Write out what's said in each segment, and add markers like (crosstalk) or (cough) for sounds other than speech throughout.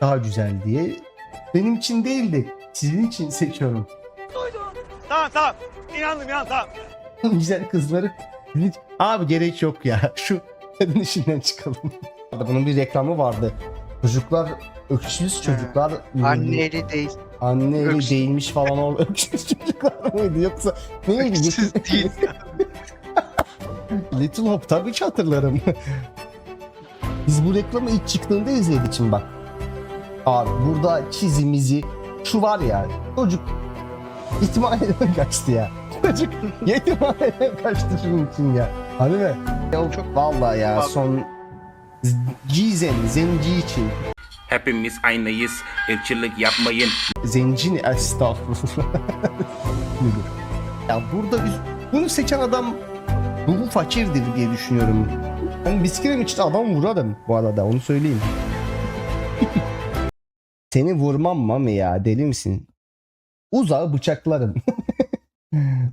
daha güzel diye. Benim için değil de sizin için seçiyorum. Tamam tamam. İnandım ya tamam. (laughs) güzel kızları. Abi gerek yok ya. (laughs) Şu kadın işinden çıkalım. Bunun bir reklamı vardı. Çocuklar öksüz çocuklar Anneli değil. anne eli değmiş falan o (laughs) öksüz çocuklar mıydı yoksa neydi? Öksüz değil. Little Hope tabii ki hatırlarım. Biz bu reklamı ilk çıktığında izledik için bak. Abi burada çizimizi şu var ya çocuk yetimhaneden (laughs) kaçtı ya. Çocuk yetimhaneden kaçtı şunun için ya. Hani mi? Ya, çok vallahi ya son Cizen, Zenci için. Hepimiz aynıyız. Irkçılık yapmayın. Zencin estağfurullah. (laughs) ya burada biz, bunu seçen adam ruhu fakirdir diye düşünüyorum. Ben bisküvim için adam vurarım bu arada onu söyleyeyim. Seni vurmam mami ya deli misin? Uzağı bıçaklarım. (laughs)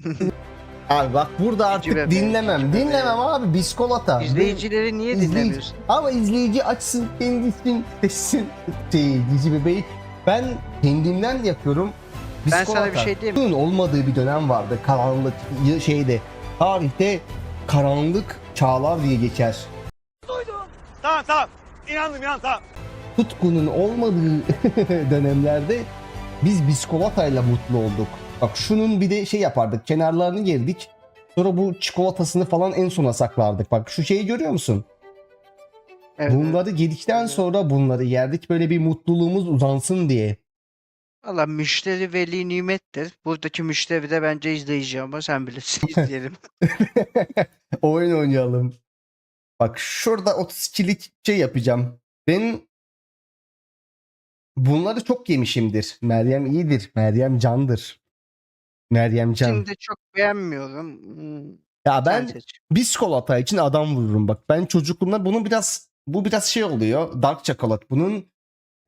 abi bak burada artık be, dinlemem. Dinlemem abi biskolata. İzleyicileri niye İzleyici- dinlemiyorsun? Ama izleyici açsın kendisinin seçsin şey, dizi bebeği. Ben kendimden yapıyorum. Ben sana bir şey diyeyim mi? Bunun olmadığı bir dönem vardı. Karanlık y- şeyde. Tarihte karanlık çağlar diye geçer. Tamam tamam. İnandım ya tamam. Tutkunun olmadığı (laughs) dönemlerde biz biskolatayla mutlu olduk. Bak şunun bir de şey yapardık. Kenarlarını gerdik. Sonra bu çikolatasını falan en sona saklardık. Bak şu şeyi görüyor musun? Evet. Bunları yedikten sonra bunları yerdik böyle bir mutluluğumuz uzansın diye. Valla müşteri veli nimettir. Buradaki müşteri de bence izleyici ama sen bilirsin (laughs) izleyelim. (laughs) Oyun oynayalım. Bak şurada 32'lik şey yapacağım. Ben bunları çok yemişimdir. Meryem iyidir. Meryem candır. Meryem can. Şimdi çok beğenmiyorum. Hmm, ya sen ben seç. biskolata için adam vururum. Bak ben çocukluğumda bunun biraz bu biraz şey oluyor. Dark chocolate. Bunun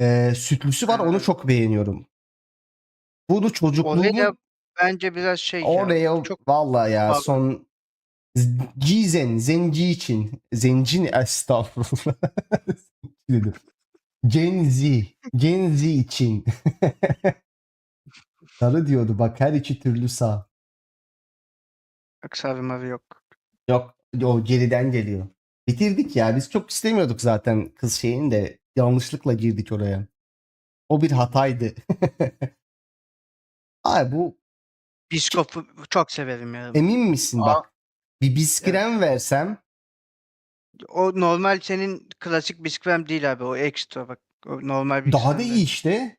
e, sütlüsü var. Onu çok beğeniyorum. Bunu çocukluğumun Oraya bence biraz şey ya. Oreo Çok vallahi ya Pardon. son Cizen, Zenci için. Zencin estağfurullah. (laughs) Dedim. Gen Z. Gen Z için. (laughs) Sarı diyordu bak her iki türlü sağ. aksarımları yok. Yok o geriden geliyor. Bitirdik ya biz çok istemiyorduk zaten kız şeyin de yanlışlıkla girdik oraya. O bir hataydı. (laughs) Ay bu Biskop'u çok severim ya. emin misin Aa. bak bir bisküven versem O normal senin klasik bisküvem değil abi. O ekstra bak. O normal bir Daha da iyi işte.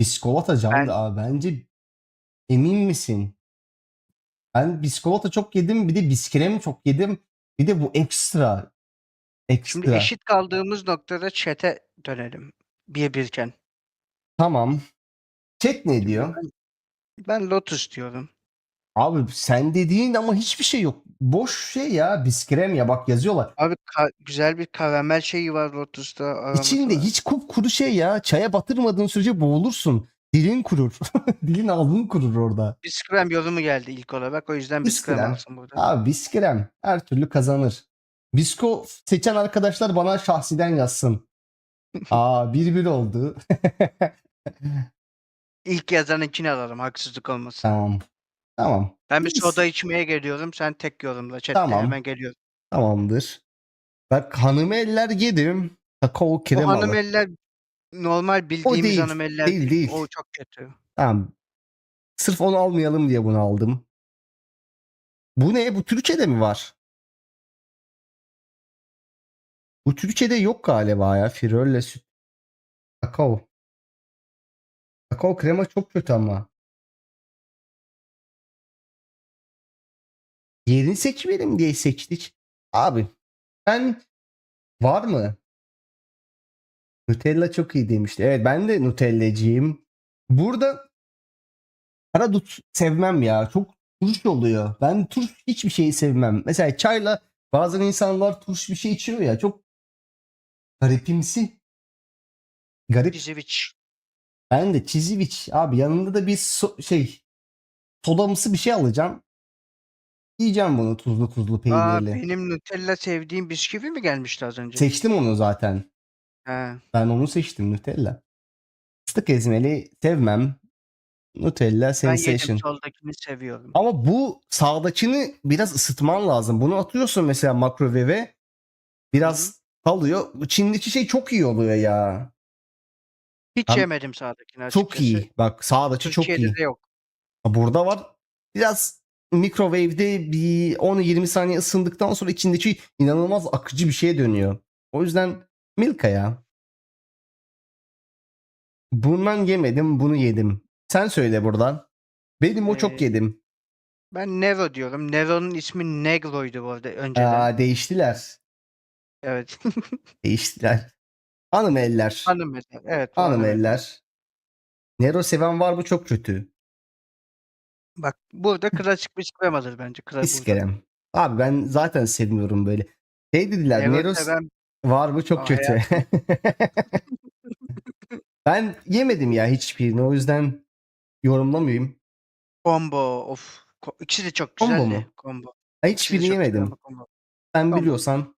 Biskolata canlı Ben- abi. Bence emin misin? Ben biskolata çok yedim. Bir de biskrem çok yedim. Bir de bu ekstra. Ekstra. Şimdi eşit kaldığımız noktada chat'e dönelim. Bir birken. Tamam. Chat ne diyor? Ben, ben Lotus diyorum. Abi sen dediğin ama hiçbir şey yok. Boş şey ya. Biskrem ya bak yazıyorlar. Abi ka- güzel bir karamel şeyi var Lotus'ta. aroması İçinde var. hiç kupkuru şey ya. Çaya batırmadığın sürece boğulursun. Dilin kurur. (laughs) Dilin ağzın kurur orada. Bisküvem yorumu geldi ilk olarak. O yüzden bisküvem Biskrem. alsın burada. Abi biskrem her türlü kazanır. Bisko seçen arkadaşlar bana şahsiden yazsın. (laughs) Aa bir bir oldu. (laughs) İlk yazanınkini alalım haksızlık olmasın. tamam. Tamam. Ben bir soda içmeye geliyorum. Sen tek yorumla. Chat'te Tamam. hemen geliyorum. Tamamdır. Bak hanım eller yedim. Kakao O kremalı. hanım eller normal bildiğimiz değil, hanım eller değil, değil. O çok kötü. Tamam. Sırf onu almayalım diye bunu aldım. Bu ne? Bu Türkiye'de mi var? Bu Türkiye'de yok galiba ya. Firolle süt. Kakao. Kakao krema çok kötü ama. Yerini seçmeyelim diye seçtik. Abi ben var mı? Nutella çok iyi demişti. Evet ben de Nutellacıyım. Burada karadut sevmem ya. Çok turş oluyor. Ben turş hiçbir şeyi sevmem. Mesela çayla bazen insanlar turş bir şey içiyor ya. Çok garipimsi. Garip. Bizeviç. Ben de çiziviç abi yanında da bir so- şey sodamsı bir şey alacağım. Yiyeceğim bunu tuzlu tuzlu Aa, peynirli. benim Nutella sevdiğim bisküvi mi gelmişti az önce? Seçtim onu zaten. He. Ben onu seçtim Nutella. Fıstık ezmeli sevmem. Nutella Ben Sensation. yedim soldakini seviyorum. Ama bu sağdakini biraz ısıtman lazım. Bunu atıyorsun mesela makrowave. Biraz kalıyor. Çin'deki şey çok iyi oluyor ya. Hiç Ben- yemedim sağdakini açıkçası. Çok iyi. Bak sağdaki çok Türkiye'de iyi. de yok. Burada var. Biraz mikrowave'de bir 10-20 saniye ısındıktan sonra içindeki inanılmaz akıcı bir şeye dönüyor. O yüzden Milka ya. Bundan yemedim, bunu yedim. Sen söyle buradan. Benim o çok Ee, yedim. Ben Nero diyorum. Nero'nun ismi Negro'ydu bu arada önceden. Aa, değiştiler. Evet. (laughs) Değiştiler. Hanım eller. Hanım mesela. Evet. bu Hanım eller. Nero seven var bu çok kötü. Bak burada klasik bir kremadır bence. Kla- burada. İskerem. Abi ben zaten sevmiyorum böyle. Şey dediler Nero Nero seven var bu çok Aa, kötü. (laughs) ben yemedim ya hiçbirini o yüzden yorumlamıyorum. combo. Of. Ko- İkisi de çok Combo güzeldi. mu? Combo. Ben İkisi de hiçbirini çok güzel yemedim. ama combo. Sen Combo. biliyorsan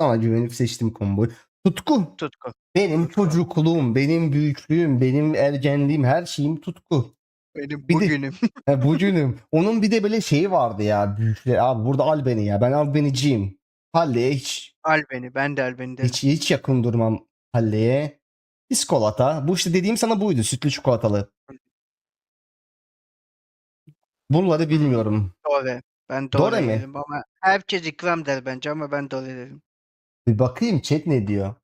sana güvenip seçtim komboyu. Tutku. Tutku. Benim çocukluğum, benim büyüklüğüm, benim ergenliğim, her şeyim tutku. Benim Bir de- bugünüm. (laughs) Ha, bugünüm. Onun bir de böyle şeyi vardı ya büyükler. Abi burada Albeni ya. Ben Albeniciyim. Halleye hiç al beni. Ben de al beni derim. hiç hiç yakın durmam Halleye. Biskolata. Bu işte dediğim sana buydu. Sütlü çikolatalı. Bunları bilmiyorum. Dore. Ben Dore Dore, mi? derim ama herkes ikram der bence ama ben Dore derim. Bir bakayım chat ne diyor.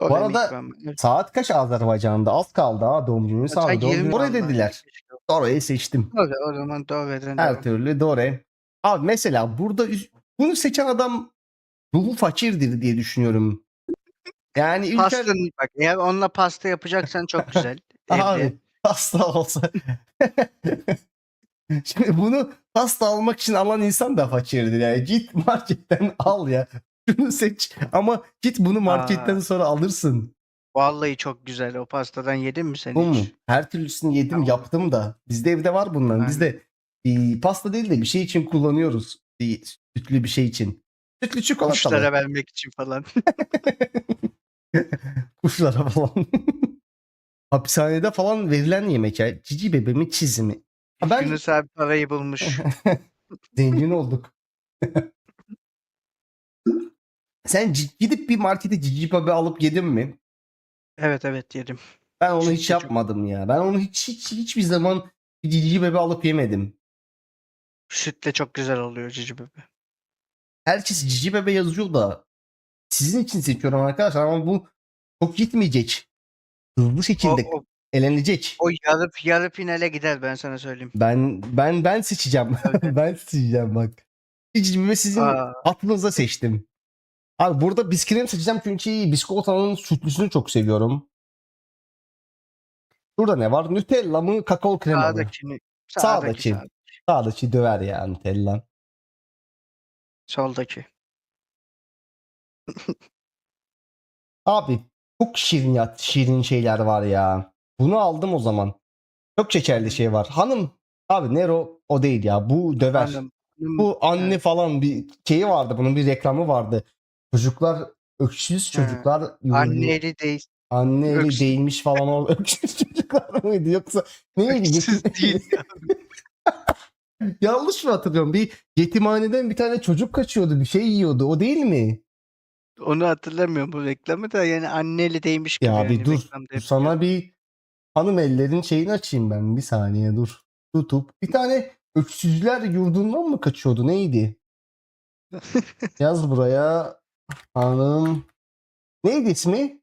Mi arada-. Saat kaç Azerbaycan'da? Az kaldı ha doğum günü. Sen doğum 20 günü. Dore dediler. Dore'yi seçtim. Dore o zaman Dore'den Her türlü Dore. Abi mesela burada bunu seçen adam ruhu fakirdir diye düşünüyorum. Yani İlker Pastanın bak eğer onunla pasta yapacaksan çok güzel. (laughs) Abi pasta olsa. (laughs) Şimdi bunu pasta almak için alan insan da fakirdir yani. Git marketten al ya. Şunu seç ama git bunu marketten Aa. sonra alırsın. Vallahi çok güzel. O pastadan yedin mi sen Bu mu? hiç? Her türlüsünü yedim Tamam. yaptım da. Bizde evde var bunların. Biz de e, pasta değil de bir şey için kullanıyoruz. Bir sütlü bir şey için. Sütlü çikolatalı. Kuşlara vermek için falan. (laughs) (laughs) Kuşlara falan. (laughs) Hapishanede falan verilen yemek ya. Cici bebeğimin çizimi. Ha ben Yunus abi parayı bulmuş. zengin olduk. Sen gidip bir markete cici bebe alıp yedin mi? evet evet yedim. Ben onu hiç çok- yapmadım ya. Ben onu hiç, hiç hiçbir zaman bir cici bebe alıp yemedim. Sütle çok güzel oluyor cici bebe. Herkes cici bebe yazıyor da sizin için seçiyorum arkadaşlar ama bu çok gitmeyecek. Hızlı O, şekilde o, elenecek. o yarı, yarı finale gider ben sana söyleyeyim. Ben ben ben seçeceğim. (laughs) ben seçeceğim bak. Cici bebe sizin Aa, aklınıza seçtim. Abi burada bisküvimi seçeceğim çünkü biskolatanın sütlüsünü çok seviyorum. Burada ne var? Nutella mı, kakao krema mı? sağdakini. Sağdaki. Sağdaki. döver ya Nutella. Soldaki. (laughs) Abi çok şirin ya, şirin şeyler var ya. Bunu aldım o zaman. Çok şekerli şey var. Hanım abi Nero o değil ya. Bu döver. Hanım. Bu anne Evet. falan bir şeyi vardı. Bunun bir reklamı vardı. Çocuklar öksüz çocuklar yumru- Anneli değil. anne eli öksüz. değmiş falan o (laughs) öksüz çocuklar mıydı yoksa neydi? Öksüz değil. (laughs) Yanlış mı hatırlıyorum? Bir yetimhaneden bir tane çocuk kaçıyordu, bir şey yiyordu. O değil mi? Onu hatırlamıyorum bu reklamı da yani anneli değmiş gibi. Ya yani bir dur. reklamda dur sana bir hanım ellerin şeyini açayım ben. Bir saniye dur. YouTube. Bir tane öksüzler yurdundan mı kaçıyordu? Neydi? (laughs) Yaz buraya. Hanım. Neydi ismi?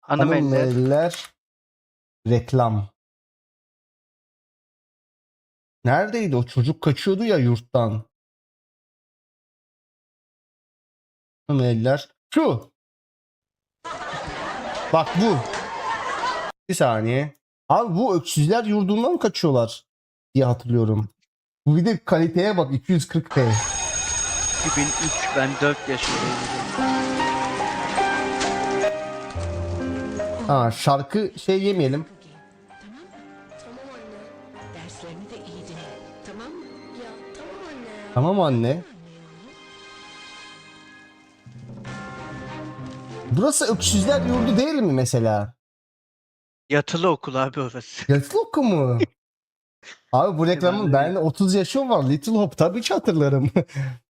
Hanım eller. eller. Reklam. Neredeydi o çocuk kaçıyordu ya yurttan. Hanım eller. Şu. Bak bu. Bir saniye. Abi bu öksüzler yurdundan kaçıyorlar diye hatırlıyorum. Bu bir de kaliteye bak 240p. 2003 ben 4 yaşındayım. Ha şarkı şey yemeyelim. Tamam. Tamam anne. Derslerini de iyi dinle. Tamam mı? Ya tamam anne. Tamam anne. Burası öksüzler yurdu değil mi mesela? Yatılı okul abi orası. (laughs) Yatılı okul mu? Abi bu reklamın ben 30 yaşım var. Little Hope tabii ki hatırlarım. (laughs)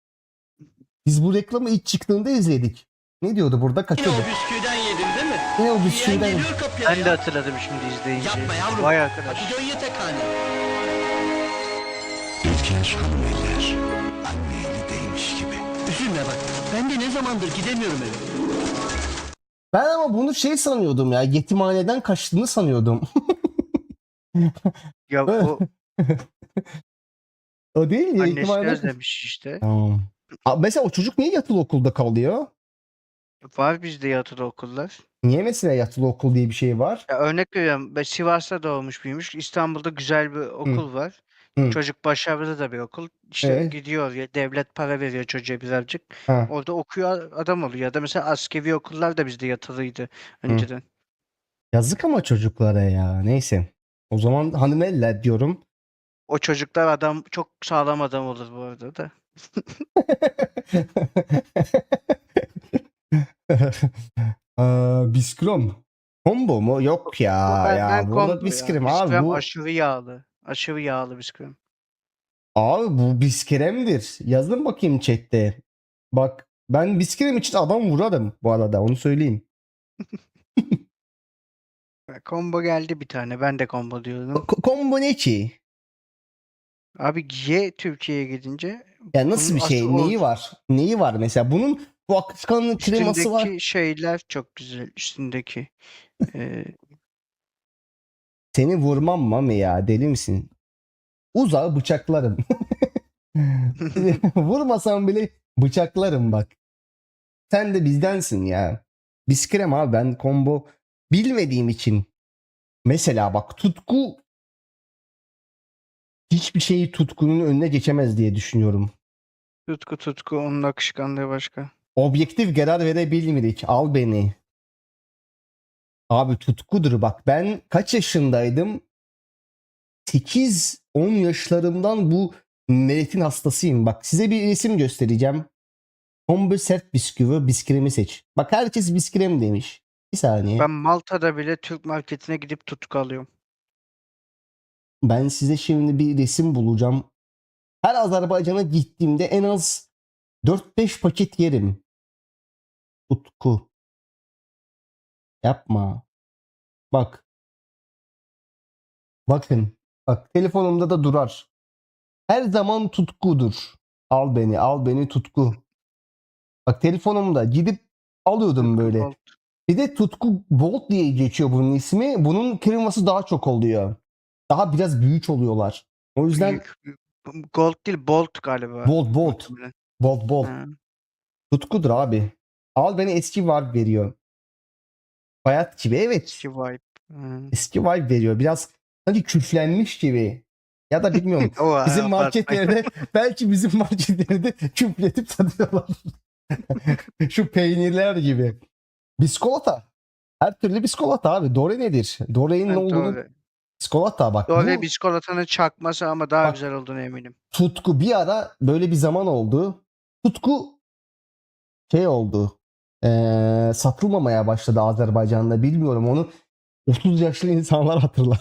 Biz bu reklamı ilk çıktığında izledik. Ne diyordu burada kaçıyordu. o bisküviden yedin değil mi? Yine o bisküviden. kapıya Ben de hatırladım şimdi izleyince. Yapma yavrum. Vay arkadaş. Hadi dön yetekhane. Ülker hanım eller. Anne eli değmiş gibi. Üzülme bak. Ben de ne zamandır gidemiyorum eve. Ben ama bunu şey sanıyordum ya. Yetimhaneden kaçtığını sanıyordum. Ya (laughs) o o değil ya. kaç- özlemiş işte. Tamam. Mesela o çocuk niye yatılı okulda kalıyor? Var bizde yatılı okullar. Niye mesela yatılı okul diye bir şey var? Ya örnek veriyorum. Ben Sivas'ta doğmuş büyümüş. İstanbul'da güzel bir okul var. Hı. Çocuk başarılı da bir okul. İşte Evet. gidiyor ya devlet para veriyor çocuğa birazcık. Ha. Orada okuyor adam oluyor. Ya da mesela askeri okullar da bizde yatılıydı önceden. Yazık ama çocuklara ya. Neyse. O zaman hanımeller diyorum. O çocuklar adam çok sağlam adam olur bu arada da. (laughs) Aa, biskrom. Combo mu? Yok ya. Bu ya benden burada kombo ya. abi. Bisküvi Bu, aşırı yağlı. Aşırı yağlı bisküvi. abi bu biskremdir. Yazın bakayım chatte. Bak ben biskrem için adam vurarım bu arada onu söyleyeyim. (laughs) Combo geldi bir tane. Ben de combo diyorum. Ko- Combo ne ki? Abi ye Türkiye'ye gidince Ya nasıl Bunun bir şey? aslı Neyi var? Neyi var mesela? Bunun bu akışkanlık kreması var. üstündeki şeyler çok güzel. Üstündeki. Ee, Seni vurmam mı ya? Deli misin? Uzağı bıçaklarım. (laughs) Vurmasam bile bıçaklarım bak. Sen de bizdensin ya. Biskrem abi ben combo bilmediğim için. Mesela bak tutku hiçbir şeyi tutkunun önüne geçemez diye düşünüyorum. tutku tutku onun akışkanlığı başka. Objektif karar verebilmedik. Al beni. Abi tutkudur bak. Ben kaç yaşındaydım? 8-10 yaşlarımdan bu milletin hastasıyım. Bak size bir resim göstereceğim. Combo sert bisküvi, biskremi seç. Bak herkes biskrem demiş. Bir saniye. Ben, Malta'da bile Türk marketine gidip tutku alıyorum. Size şimdi bir resim bulacağım. Her Azerbaycan'a gittiğimde en az 4-5 paket yerim. Tutku. Yapma. Bak. Bakın. Bak telefonumda da durar. Her zaman tutkudur. Al beni, al beni tutku. Bak telefonumda gidip alıyordum böyle. Bir de tutku Bolt diye geçiyor bunun ismi. Bunun kırılması daha çok oluyor. Daha biraz büyük oluyorlar. O yüzden Büyük. Gold değil Bolt galiba. Bolt Bolt. Bolt Bolt. Ha. Tutkudur abi. Al beni eski vibe veriyor. Bayat gibi evet. Eski vibe. Ha. Eski vibe veriyor. Biraz sanki küflenmiş gibi. Ya da bilmiyorum. (laughs) Bizim marketlerde (laughs) belki bizim marketlerde küfletip satıyorlar. (laughs) Şu peynirler gibi. Biskolata. Her türlü biskolata abi. Dore nedir? Dore'nin ne olduğunu doğru. Biskolata bak. Dore Bu biskolatanın çakması ama daha Bak- güzel olduğunu eminim. tutku bir ara böyle bir zaman oldu. Tutku şey oldu. Eee, satılmamaya başladı Azerbaycan'da. Bilmiyorum onu 30 yaşlı insanlar hatırlar.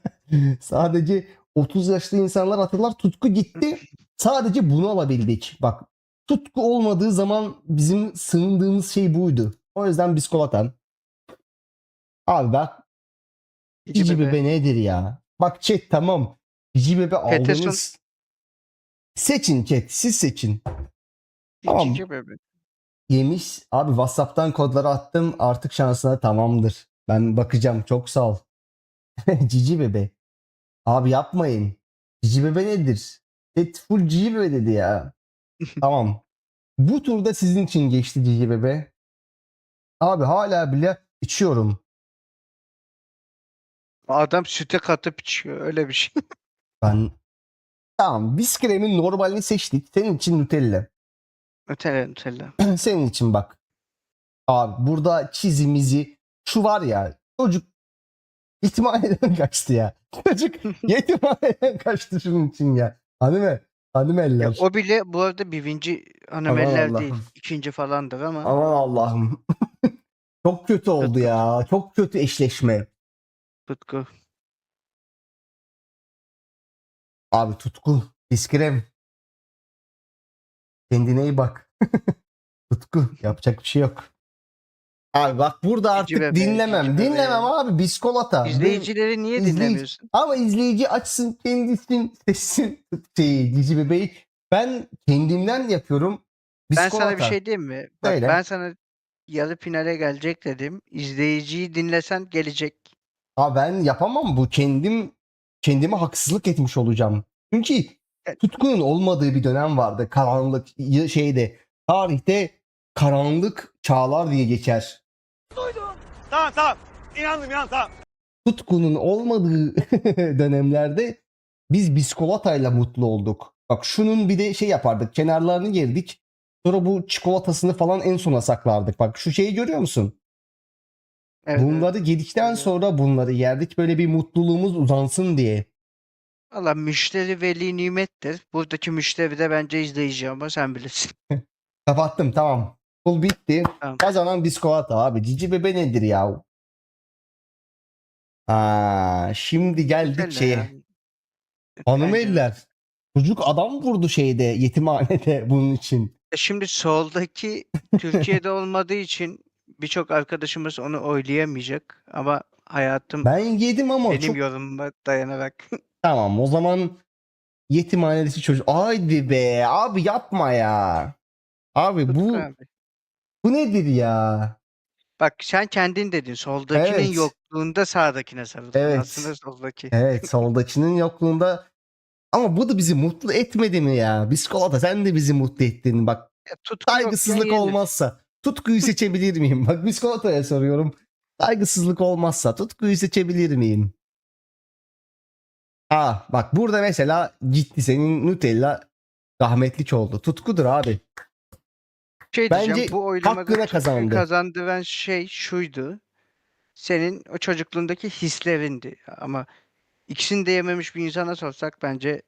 (laughs) Sadece 30 yaşlı insanlar hatırlar. Tutku gitti. Sadece bunu alabildik. Bak tutku olmadığı zaman bizim sığındığımız şey buydu. O yüzden biskolatan. Abi bak Cici Cici bebe. bebe nedir ya? Bak chat tamam. Cici bebe Peterson. aldınız. Seçin chat. Siz seçin. Tamam. Cici bebe. Yemiş. Abi Whatsapp'tan kodları attım. Artık şansına tamamdır. Ben bakacağım. Çok sağ ol. (laughs) Cici bebe. Abi yapmayın. Cici bebe nedir? Chat full cici bebe dedi ya. (laughs) tamam. Bu turda sizin için geçti cici bebe. Abi hala bile içiyorum. Adam süte katıp içiyor. Öyle bir şey. (laughs) Ben tamam biskremin normalini seçtik. Senin için Nutella. Nutella Nutella. (clears throat) Senin için bak. Abi burada çizimizi şu var ya çocuk (laughs) yetimhaneden kaçtı ya. Çocuk (laughs) yetimhaneden kaçtı şunun için ya. Hanıme, hanım eller. Ya o bile bu arada birinci Aman hanımeller değil. İkinci falandır ama Aman Allah'ım. Çok kötü oldu ya. Çok kötü eşleşme. Tutku. Abi tutku. Piskrem. Kendine iyi bak. (laughs) tutku. Yapacak bir şey yok. Abi bak burada artık bebe, dinlemem. Dinlemem abi. Biskolata. İzleyicileri niye izleyici- dinlemiyorsun? Ama izleyici açsın kendisinin sesini (laughs) şeyi, cici bebeği. Ben kendimden yapıyorum. Ben sana bir Biskolata. şey diyeyim mi? Bak ben sana yarı finale gelecek dedim. İzleyiciyi dinlesen gelecek. Abi ben yapamam bu. Kendim kendime haksızlık etmiş olacağım. Çünkü tutkunun olmadığı bir dönem vardı. Karanlık şeyde tarihte karanlık çağlar diye geçer. Tamam tamam. İnandım inan tamam. Tutkunun olmadığı (laughs) dönemlerde biz biskolatayla mutlu olduk. Bak şunun bir de şey yapardık. Kenarlarını gerdik. Sonra bu çikolatasını falan en sona saklardık. Bak şu şeyi görüyor musun? Evet, Bunları yedikten Evet. sonra bunları yerdik böyle bir mutluluğumuz uzansın diye. Valla müşteri veli nimettir. Buradaki müşteri de bence izleyici ama sen bilirsin. (laughs) Kapattım tamam. Pul bitti. Tamam. Kazanan biskolata abi. Cici bebe nedir ya? Aa, şimdi geldik Nutella şeye. ya. Hanım eller. Çocuk adam vurdu şeyde yetimhanede (laughs) bunun için. E Şimdi soldaki Türkiye'de olmadığı için birçok arkadaşımız onu oylayamayacak ama hayatım Ben yedim ama benim çok yorumuma dayanarak (laughs) tamam o zaman yetimhanedeki çocuk. Haydi be abi yapma ya. Abi bu Tutku abi. bu nedir ya? Bak sen kendin dedin soldakinin Evet. yokluğunda sağdakine sarıldın. Evet. Aslında soldaki. Evet (laughs) soldakinin yokluğunda ama bu da bizi mutlu etmedi mi ya? Biskolata sen de bizi mutlu ettin. Bak Ya tutku yokken Saygısızlık yenir. olmazsa tutkuyu seçebilir miyim? Bak biskolataya soruyorum. Saygısızlık olmazsa tutkuyu seçebilir miyim? Aa bak burada mesela gitti senin Nutella rahmetlik oldu. Tutkudur abi. Şey Bence diyeceğim bu oylamada hakkına kazandı. kazandıran şey şuydu. Senin o çocukluğundaki hislerindi. Ama ikisini de yememiş bir insana sorsak bence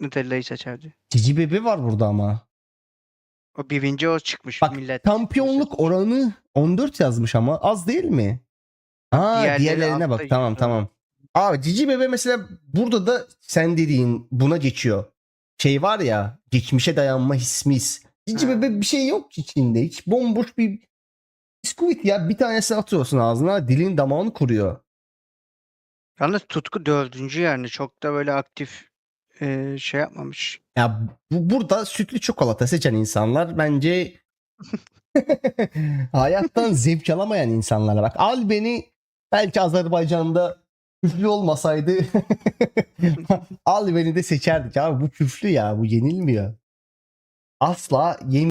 Nutella'yı seçerdi. Cici bebe var burada ama. O birinci o çıkmış Bak millet. şampiyonluk oranı 14 yazmış ama az değil mi? Aa Diğerleri diğerlerine bak altta tamam yazıyor. tamam. Abi Cici Bebe mesela burada da sen dediğin buna geçiyor. Şey var ya geçmişe dayanma hismiz. Cici Ha. Bebe bir şey yok ki içinde. Hiç bomboş bir bisküvit ya. Bir tanesini atıyorsun ağzına dilin damağını kuruyor. Yalnız tutku dördüncü yani çok da böyle aktif e, şey yapmamış. Ya bu, burada sütlü çikolata seçen insanlar bence (laughs) hayattan zevk alamayan insanlara bak. Al beni belki Azerbaycan'da küflü olmasaydı (laughs) (laughs) al beni de seçerdik abi. Bu küflü ya bu yenilmiyor. Asla yem